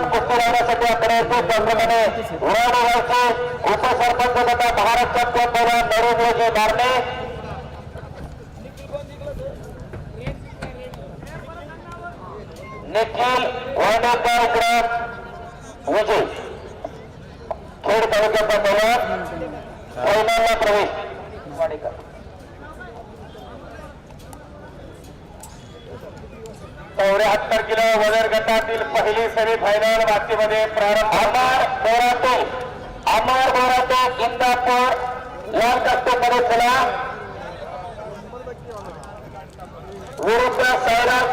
मैदानात कुस्ती लावण्यासाठी आपल्या येथे त्याचप्रमाणे उपसरपंच तथा महाराष्ट्राचे पैलवान नरेंद्रजी बारणे निखिल वाडेकर ग्राम विजय. खेड तालुक्याचा पैलवान प्रवेश. वाडेकर चौऱ्याहत्तर किलो वजन गटातील पहिली सेमी फायनल मातीमध्ये प्रारंभ. अमर बोराटे अमर बोराटे इंदापूर या कष्टमध्ये चला विरुद्ध सैराज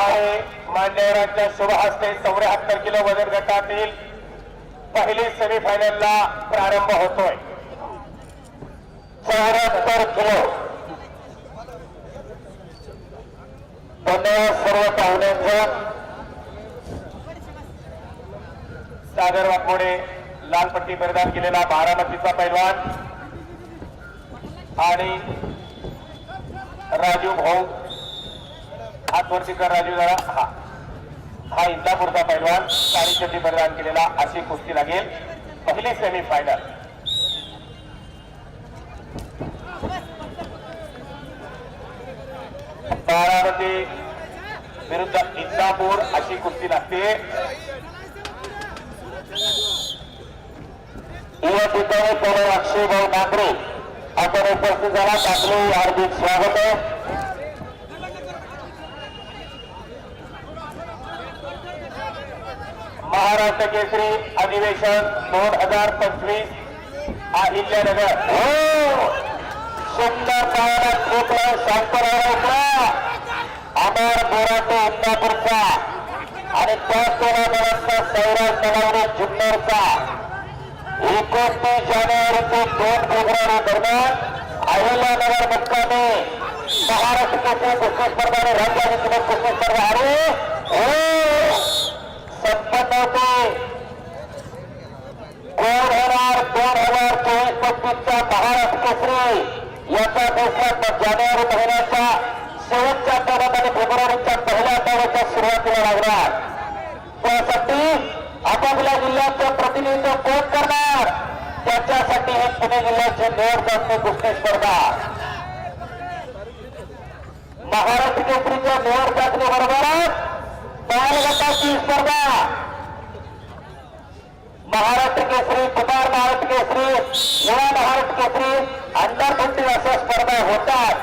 आहे. मान्यवरांच्या शुभ हस्ते चौऱ्याहत्तर किलो वजन गटातील पहिली सेमीफायनलला प्रारंभ होतोय. चौऱ्याहत्तर किलो. धन्यवाद सर्व पाहुण्यांचं. सागर वाघमोडे लाल पट्टी परिधान केलेला बारामतीचा पैलवान. आणि राजू भाऊ हात वरती कर राजू जरा हा. हा इंदापूरचा पैलवान. काळी चड्डी परिधान केलेला अशी कुस्ती लागेल. पहिली सेमीफायनल बारामती विरुद्ध इंदापूर अशी कुस्ती लागते. या ठिकाणी सर्व अक्षय भाऊ ठाकरे. आपण उपस्थित झाला. टाकले हार्दिक स्वागत. आहे महाराष्ट्र केसरी अधिवेशन दोन हजार पंचवीस अहिल्यानगर हो! सुंदर पायाला ठोकला राहिला अमर बोराटो इंदापूरचा. आणि त्याचबरोबरचा सैराज नलावडे जुन्नरचा. एकोणतीस जानेवारी ते दोन फेब्रुवारी दरम्यान अहिल्यानगर मुक्कामी महाराष्ट्र केसरी कुस्ती स्पर्धा आणि राज्य कुस्ती स्पर्धा अरे हो! संपन्न होते कोण होणार दोन हजार चोवीस पस्तीसचा महाराष्ट्र केसरी. याचा फैसला जानेवारी महिन्याच्या शेवटच्या आठवड्यात आणि फेब्रुवारीच्या पहिल्या आठवड्याच्या सुरुवातीला लागला त्यासाठी आपापल्या जिल्ह्याचं प्रतिनिधित्व कोण करणार? त्याच्यासाठी हे पुणे जिल्ह्याचे निवड चाचणी कुस्ती स्पर्धा. महाराष्ट्र केसरीच्या निवड चाचणी बरोबरच बालगटाची स्पर्धा. महाराष्ट्र केसरी कुमार महाराष्ट्र केसरी युवा महाराष्ट्र केसरी अंडर फिफ्टीन अशा स्पर्धा होतात.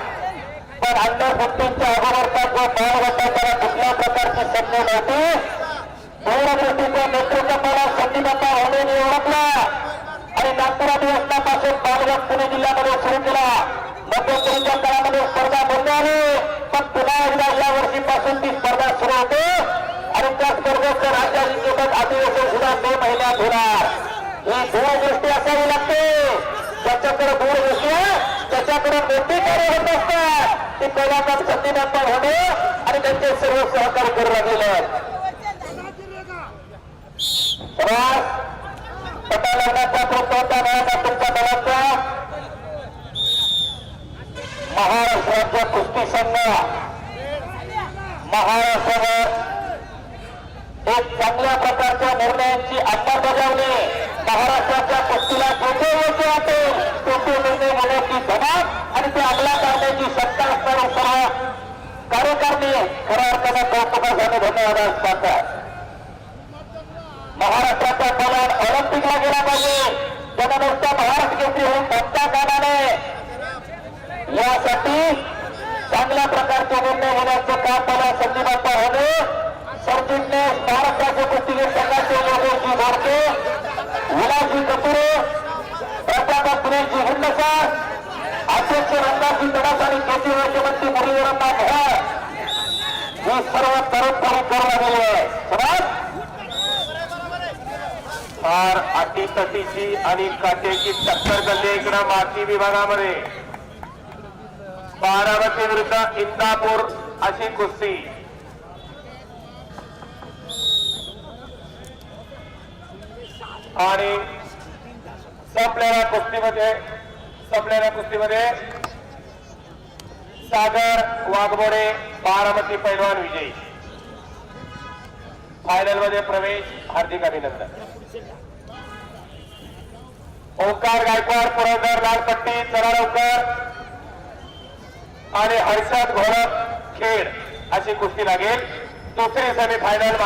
पण अंडर फिफ्टीनच्या अगोदरचा जो बाल गट कुठल्या प्रकारची संधी नव्हती अधिवेशन सुद्धा मे महिन्यात होणार ही दूरदृष्टी असावी लागते. ज्याच्याकडे दूरदृष्टी त्याच्याकडे मोठी कार्य होत असतात. ती पहिल्यांदा संधी निर्माण होणे आणि त्यांचे सर्व सहकार्य करू लागलेले आहेत. राज पटालग्नाचा मिळाला तुमच्या दलाचा महाराष्ट्राच्या कुस्ती संघ. महाराष्ट्रावर एक चांगल्या प्रकारच्या निर्णयांची अंमलबजावणी महाराष्ट्राच्या पक्षीला सोपे होते वाटेल तेथे निर्णय घेण्याची धमक आणि ते अंमलात आणण्याची सत्ता असणारे सर्व कार्यकारिणी खऱ्या अर्थानं कौतुकासाठी धन्यवाद सांगतात. महाराष्ट्राचा पलान ऑलिम्पिकला गेला पाहिजे. त्यानं नुसता महाराष्ट्र घेतली होऊन धक्का काढाने यासाठी चांगल्या प्रकारचे निर्णय होण्याचं काम मला संधीबाता होणे सरचिटणीस महाराष्ट्राचे कुस्तीगीर संघाचे योगेशजी घोडके विलासजी कपुरे प्राध्यापक सुरेशजी हिंदसर अध्यक्ष रंगाजी तडास आणि केंद्रीय राज्यमंत्री भोळ ही सर्व तरुण करू लागलेली आहे. समज फार अटीतटीची आणि काटेची टक्कर झाली इकडं माती विभागामध्ये. बारामती विरुद्ध इंदापूर अशी कुस्ती. आणि संपलेल्या कुस्तीमध्ये संपलेल्या कुस्तीमध्ये सागर वाघमोडे बारामती पैलवान विजयी. फायनलमध्ये प्रवेश हार्दिक अभिनंदन. ओंकार गायकवाड पुरंदर लालपट्टी चला लवकर. आणि हर्षद घोडक खेळ अशी कुस्ती लागेल. दुसरी सेमी फायनल